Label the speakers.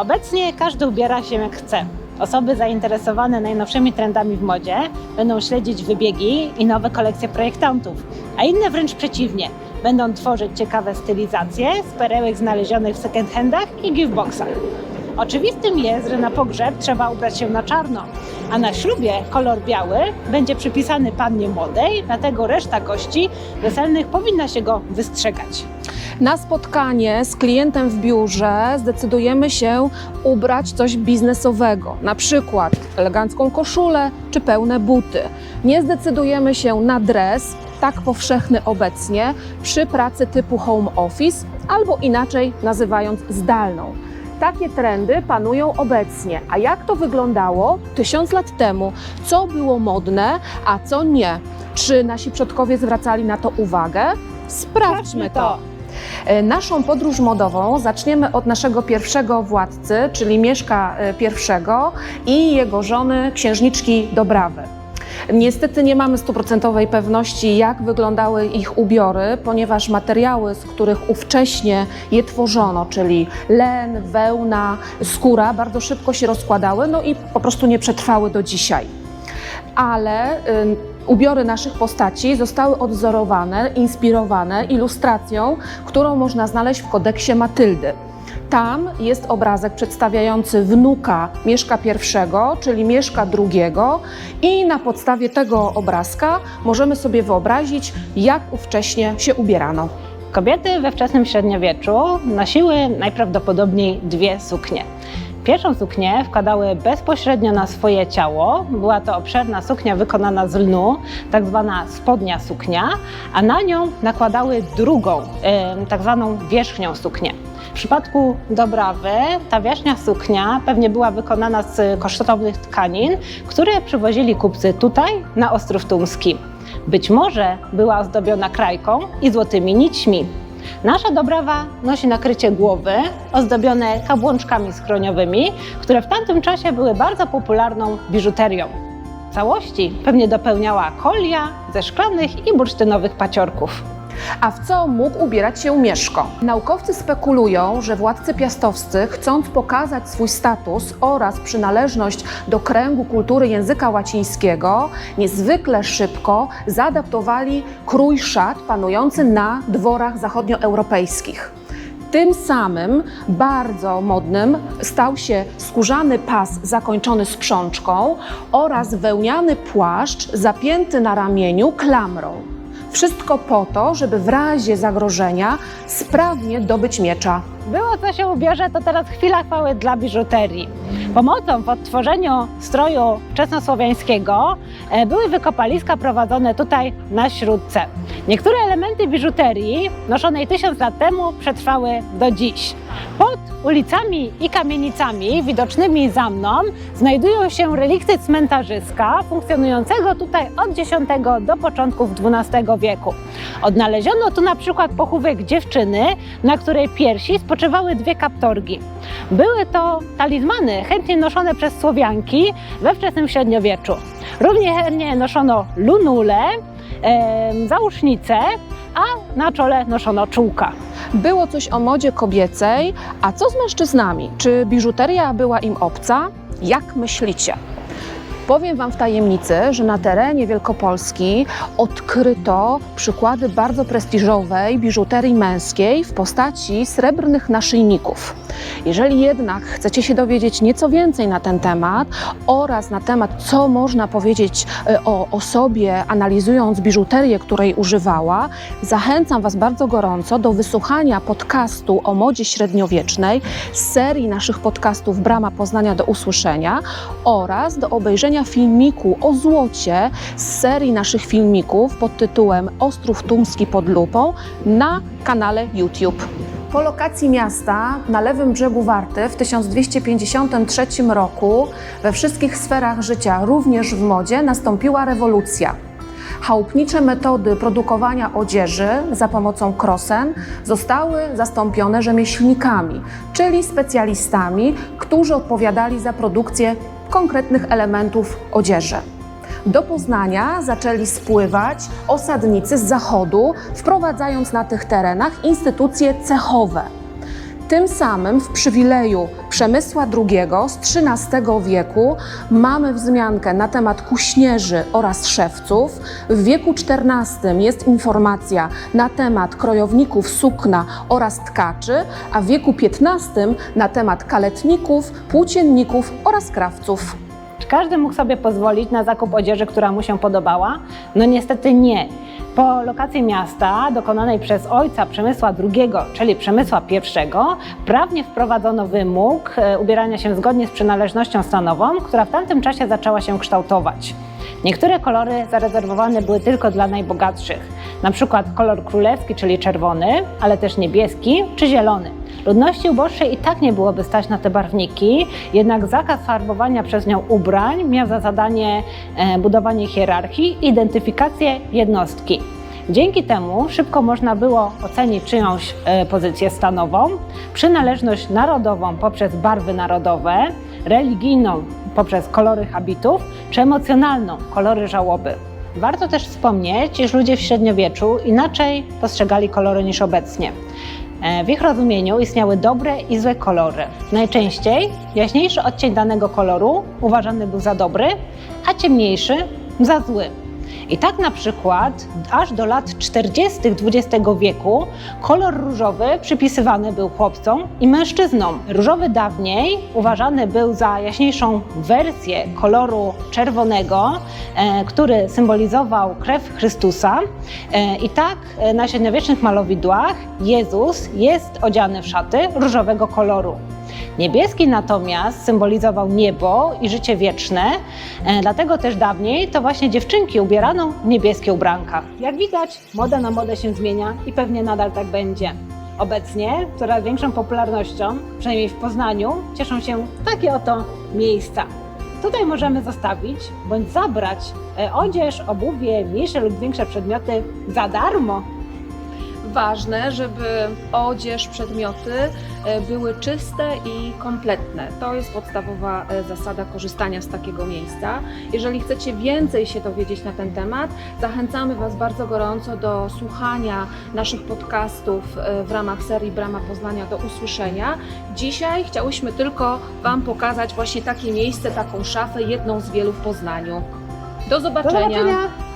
Speaker 1: Obecnie każdy ubiera się jak chce. Osoby zainteresowane najnowszymi trendami w modzie będą śledzić wybiegi i nowe kolekcje projektantów, a inne wręcz przeciwnie. Będą tworzyć ciekawe stylizacje z perełek znalezionych w second-handach i giftboxach. Oczywistym jest, że na pogrzeb trzeba ubrać się na czarno, a na ślubie kolor biały będzie przypisany pannie młodej, dlatego reszta gości weselnych powinna się go wystrzegać.
Speaker 2: Na spotkanie z klientem w biurze zdecydujemy się ubrać coś biznesowego, na przykład elegancką koszulę czy pełne buty. Nie zdecydujemy się na dres, tak powszechny obecnie, przy pracy typu home office albo inaczej nazywając zdalną. Takie trendy panują obecnie. A jak to wyglądało tysiąc lat temu? Co było modne, a co nie? Czy nasi przodkowie zwracali na to uwagę? Sprawdźmy to. E, Naszą podróż modową zaczniemy od naszego pierwszego władcy, czyli Mieszka I i jego żony, księżniczki Dobrawy. Niestety nie mamy stuprocentowej pewności, jak wyglądały ich ubiory, ponieważ materiały, z których ówcześnie je tworzono, czyli len, wełna, skóra, bardzo szybko się rozkładały, no i po prostu nie przetrwały do dzisiaj ale y, ubiory naszych postaci zostały odwzorowane, inspirowane ilustracją, którą można znaleźć w kodeksie Matyldy. Tam jest obrazek przedstawiający wnuka Mieszka I, czyli Mieszka II, i na podstawie tego obrazka możemy sobie wyobrazić, jak ówcześnie się ubierano.
Speaker 1: Kobiety we wczesnym średniowieczu nosiły najprawdopodobniej dwie suknie. Pierwszą suknię wkładały bezpośrednio na swoje ciało. Była to obszerna suknia wykonana z lnu, tak zwana spodnia suknia, a na nią nakładały drugą, tak zwaną wierzchnią suknię. W przypadku Dobrawy ta wierzchnia suknia pewnie była wykonana z kosztownych tkanin, które przywozili kupcy tutaj na Ostrów Tumski. Być może była ozdobiona krajką i złotymi nićmi. Nasza Dobrawa nosi nakrycie głowy ozdobione kabłączkami skroniowymi, które w tamtym czasie były bardzo popularną biżuterią. Całości pewnie dopełniała kolia ze szklanych i bursztynowych paciorków.
Speaker 2: A w co mógł ubierać się Mieszko? Naukowcy spekulują, że władcy piastowscy, chcąc pokazać swój status oraz przynależność do kręgu kultury języka łacińskiego, niezwykle szybko zaadaptowali krój szat panujący na dworach zachodnioeuropejskich. Tym samym bardzo modnym stał się skórzany pas zakończony sprzączką oraz wełniany płaszcz zapięty na ramieniu klamrą. Wszystko po to, żeby w razie zagrożenia sprawnie dobyć miecza.
Speaker 1: Było co się ubierze, to teraz chwila chwały dla biżuterii. Pomocą w odtworzeniu stroju wczesnosłowiańskiego e, były wykopaliska prowadzone tutaj na Śródce. Niektóre elementy biżuterii noszonej tysiąc lat temu przetrwały do dziś. Pod ulicami i kamienicami widocznymi za mną znajdują się relikty cmentarzyska funkcjonującego tutaj od X do początków XII wieku. Odnaleziono tu na przykład pochówek dziewczyny, na której piersi spoczywały dwie kaptorgi. Były to talizmany chętnie noszone przez Słowianki we wczesnym średniowieczu. Równie chętnie noszono lunule, em, załóżnice, a na czole noszono czółka.
Speaker 2: Było coś o modzie kobiecej, a co z mężczyznami? Czy biżuteria była im obca? Jak myślicie? Powiem Wam w tajemnicy, że na terenie Wielkopolski odkryto przykłady bardzo prestiżowej biżuterii męskiej w postaci srebrnych naszyjników. Jeżeli jednak chcecie się dowiedzieć nieco więcej na ten temat oraz na temat, co można powiedzieć e, o osobie, analizując biżuterię, której używała, zachęcam Was bardzo gorąco do wysłuchania podcastu o modzie średniowiecznej z serii naszych podcastów Brama Poznania do usłyszenia oraz do obejrzenia filmiku o złocie z serii naszych filmików pod tytułem Ostrów Tumski pod lupą na kanale YouTube. Po lokacji miasta na lewym brzegu Warty w 1253 roku we wszystkich sferach życia, również w modzie, nastąpiła rewolucja. Chałupnicze metody produkowania odzieży za pomocą krosen zostały zastąpione rzemieślnikami, czyli specjalistami, którzy odpowiadali za produkcję konkretnych elementów odzieży. Do Poznania zaczęli spływać osadnicy z zachodu, wprowadzając na tych terenach instytucje cechowe. Tym samym w przywileju Przemysła II z XIII wieku mamy wzmiankę na temat kuśnierzy oraz szewców. W wieku XIV jest informacja na temat krojowników sukna oraz tkaczy, a w wieku XV na temat kaletników, płócienników oraz krawców.
Speaker 1: Czy każdy mógł sobie pozwolić na zakup odzieży, która mu się podobała? No niestety nie. Po lokacji miasta dokonanej przez ojca Przemysła II, czyli Przemysła I, prawnie wprowadzono wymóg e, ubierania się zgodnie z przynależnością stanową, która w tamtym czasie zaczęła się kształtować. Niektóre kolory zarezerwowane były tylko dla najbogatszych, na przykład kolor królewski, czyli czerwony, ale też niebieski czy zielony. Ludności uboższej i tak nie byłoby stać na te barwniki, jednak zakaz farbowania przez nią ubrań miał za zadanie e, budowanie hierarchii i identyfikację jednostki. Dzięki temu szybko można było ocenić czyjąś e, pozycję stanową, przynależność narodową poprzez barwy narodowe, religijną poprzez kolory habitów, czy emocjonalną kolory żałoby. Warto też wspomnieć, iż ludzie w średniowieczu inaczej postrzegali kolory niż obecnie. E, W ich rozumieniu istniały dobre i złe kolory. Najczęściej jaśniejszy odcień danego koloru uważany był za dobry, a ciemniejszy za zły. I tak na przykład aż do lat 40. XX wieku kolor różowy przypisywany był chłopcom i mężczyznom. Różowy dawniej uważany był za jaśniejszą wersję koloru czerwonego, e, który symbolizował krew Chrystusa. E, I tak e, na średniowiecznych malowidłach Jezus jest odziany w szaty różowego koloru. Niebieski natomiast symbolizował niebo i życie wieczne, e, dlatego też dawniej to właśnie dziewczynki ubierano w niebieskie ubranka. Jak widać, moda na modę się zmienia i pewnie nadal tak będzie. Obecnie coraz większą popularnością, przynajmniej w Poznaniu, cieszą się takie oto miejsca. Tutaj możemy zostawić bądź zabrać e, odzież, obuwie, mniejsze lub większe przedmioty za darmo.
Speaker 2: Ważne, żeby odzież, przedmioty e, były czyste i kompletne. To jest podstawowa e, zasada korzystania z takiego miejsca. Jeżeli chcecie więcej się dowiedzieć na ten temat, zachęcamy Was bardzo gorąco do słuchania naszych podcastów e, w ramach serii Brama Poznania do usłyszenia. Dzisiaj chciałyśmy tylko Wam pokazać właśnie takie miejsce, taką szafę, jedną z wielu w Poznaniu. Do
Speaker 1: Do
Speaker 2: zobaczenia.
Speaker 1: zobaczenia!